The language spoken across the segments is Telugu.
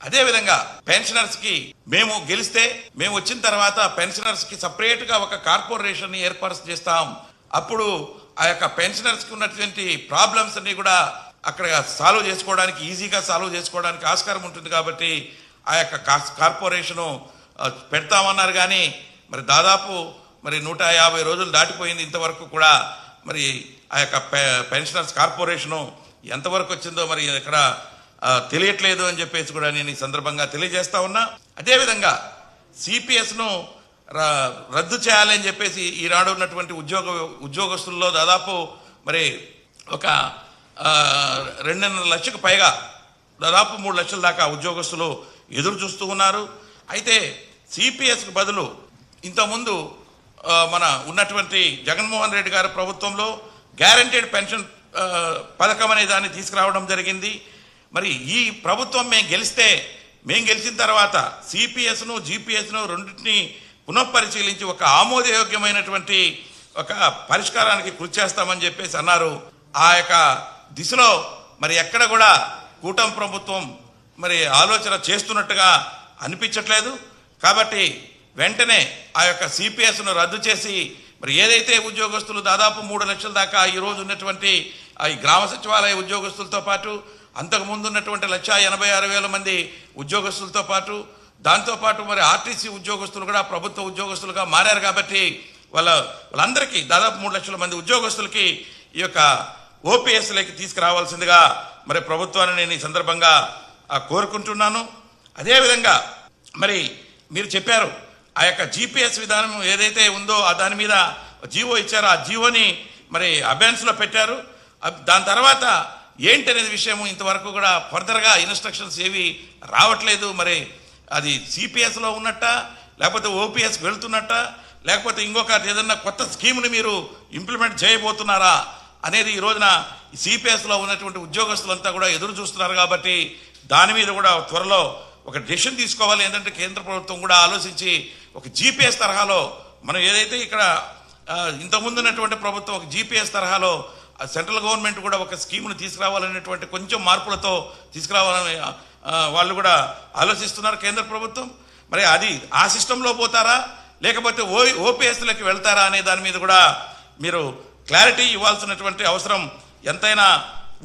అదేవిధంగా పెన్షనర్స్కి మేము గెలిస్తే మేము వచ్చిన తర్వాత పెన్షనర్స్కి సపరేట్గా ఒక కార్పొరేషన్ ఏర్పాటు చేస్తాం. అప్పుడు ఆ యొక్క పెన్షనర్స్కి ఉన్నటువంటి ప్రాబ్లమ్స్ అన్ని కూడా అక్కడ సాల్వ్ చేసుకోవడానికి ఈజీగా సాల్వ్ చేసుకోవడానికి ఆస్కారం ఉంటుంది కాబట్టి ఆ యొక్క కార్పొరేషను పెడతామన్నారు కానీ మరి దాదాపు మరి నూట యాభై రోజులు దాటిపోయింది ఇంతవరకు కూడా మరి ఆ యొక్క పె- పెన్షనర్స్ కార్పొరేషను ఎంతవరకు వచ్చిందో మరి ఇక్కడ తెలియట్లేదు అని చెప్పేసి కూడా నేను ఈ సందర్భంగా తెలియజేస్తా ఉన్నా. అదేవిధంగా సిపిఎస్ను రద్దు చేయాలని చెప్పేసి ఈనాడు ఉన్నటువంటి ఉద్యోగ ఉద్యోగస్తుల్లో దాదాపు మరి ఒక రెండున్నర లక్షకు పైగా దాదాపు మూడు లక్షల దాకా ఉద్యోగస్తులు ఎదురు చూస్తూ ఉన్నారు. అయితే సిపిఎస్కు బదులు ఇంతకుముందు మన ఉన్నటువంటి జగన్మోహన్ రెడ్డి గారి ప్రభుత్వంలో గ్యారంటీడ్ పెన్షన్ పథకం అనే దాన్ని తీసుకురావడం జరిగింది. మరి ఈ ప్రభుత్వం మేము గెలిస్తే మేము గెలిచిన తర్వాత సిపిఎస్ను జిపిఎస్ను రెండింటిని పునఃపరిశీలించి ఒక ఆమోదయోగ్యమైనటువంటి ఒక పరిష్కారానికి కృషి చేస్తామని చెప్పేసి అన్నారు. ఆ యొక్క దిశలో మరి ఎక్కడ కూడా కూటమి ప్రభుత్వం మరి ఆలోచన చేస్తున్నట్టుగా అనిపించట్లేదు. కాబట్టి వెంటనే ఆ యొక్క సిపిఎస్ను రద్దు చేసి మరి ఏదైతే ఉద్యోగస్తులు దాదాపు మూడు లక్షల దాకా ఈ రోజు ఉన్నటువంటి ఈ గ్రామ సచివాలయ ఉద్యోగస్తులతో పాటు అంతకు ముందు ఉన్నటువంటి లక్ష ఎనభై ఆరు వేల మంది ఉద్యోగస్తులతో పాటు దాంతోపాటు మరి ఆర్టీసీ ఉద్యోగస్తులు కూడా ప్రభుత్వ ఉద్యోగస్తులుగా మారారు కాబట్టి వాళ్ళ వాళ్ళందరికీ దాదాపు మూడు లక్షల మంది ఉద్యోగస్తులకి ఈ యొక్క ఓపీఎస్లకి తీసుకురావాల్సిందిగా మరి ప్రభుత్వాన్ని నేను ఈ సందర్భంగా కోరుకుంటున్నాను. అదేవిధంగా మరి మీరు చెప్పారు ఆ యొక్క జీపీఎస్ విధానం ఏదైతే ఉందో ఆ దాని మీద జీవో ఇచ్చారో. ఆ జీవోని మరి అబెన్స్లో పెట్టారు. దాని తర్వాత ఏంటి అనేది ఇంతవరకు కూడా ఫర్దర్గా ఇన్స్ట్రక్షన్స్ ఏవి రావట్లేదు. మరి అది సిపిఎస్లో ఉన్నట్ట లేకపోతే ఓపీఎస్కి వెళ్తున్నట్ట లేకపోతే ఇంకొక ఏదన్నా కొత్త స్కీమ్ని మీరు ఇంప్లిమెంట్ చేయబోతున్నారా అనేది ఈ రోజున సిపిఎస్లో ఉన్నటువంటి ఉద్యోగస్తులంతా కూడా ఎదురు చూస్తున్నారు కాబట్టి దాని మీద కూడా త్వరలో ఒక డెసిషన్ తీసుకోవాలి. ఏంటంటే కేంద్ర ప్రభుత్వం కూడా ఆలోచించి ఒక జీపీఎస్ తరహాలో మనం ఏదైతే ఇక్కడ ఇంతకుముందు ఉన్నటువంటి ప్రభుత్వం ఒక జీపీఎస్ తరహాలో సెంట్రల్ గవర్నమెంట్ కూడా ఒక స్కీమ్ను తీసుకురావాలనేటువంటి కొంచెం మార్పులతో తీసుకురావాలని వాళ్ళు కూడా ఆలోచిస్తున్నారు కేంద్ర ప్రభుత్వం. మరి అది ఆ సిస్టంలో పోతారా? లేకపోతే ఓ ఓపీఎస్లకి వెళ్తారా అనే దాని మీద కూడా మీరు క్లారిటీ ఇవ్వాల్సినటువంటి అవసరం ఎంతైనా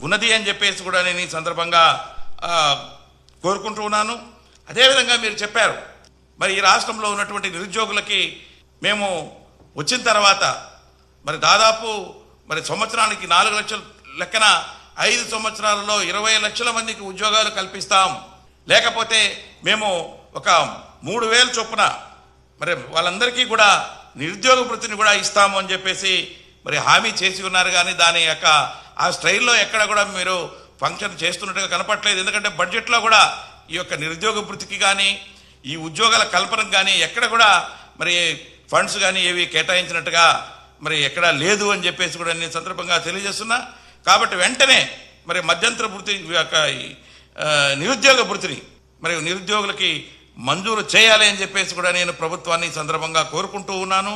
ఉన్నది అని చెప్పేసి కూడా నేను ఈ సందర్భంగా కోరుకుంటూ ఉన్నాను. అదేవిధంగా మీరు చెప్పారు మరి ఈ రాష్ట్రంలో ఉన్నటువంటి నిరుద్యోగులకి మేము వచ్చిన తర్వాత మరి దాదాపు మరి సంవత్సరానికి నాలుగు లక్షల లెక్కన ఐదు సంవత్సరాలలో ఇరవై లక్షల మందికి ఉద్యోగాలు కల్పిస్తాం. లేకపోతే మేము ఒక మూడు వేల చొప్పున మరి వాళ్ళందరికీ కూడా నిరుద్యోగ వృత్తిని కూడా ఇస్తాము అని చెప్పేసి మరి హామీ చేసి ఉన్నారు కానీ దాని యొక్క ఆ స్టైల్లో ఎక్కడ కూడా మీరు ఫంక్షన్ చేస్తున్నట్టుగా కనపట్లేదు ఎందుకంటే బడ్జెట్లో కూడా ఈ యొక్క నిరుద్యోగ వృత్తికి కానీ ఈ ఉద్యోగాల కల్పనకు కానీ ఎక్కడ కూడా మరి ఫండ్స్ కానీ ఏవి కేటాయించినట్టుగా మరి ఎక్కడా లేదు అని చెప్పేసి కూడా నేను సందర్భంగా తెలియజేస్తున్నా. కాబట్టి వెంటనే మరి మధ్యంతర వృత్తి యొక్క నిరుద్యోగ వృత్తిని మరి నిరుద్యోగులకి మంజూరు చేయాలి అని చెప్పేసి కూడా నేను ప్రభుత్వాన్ని సందర్భంగా కోరుకుంటూ ఉన్నాను.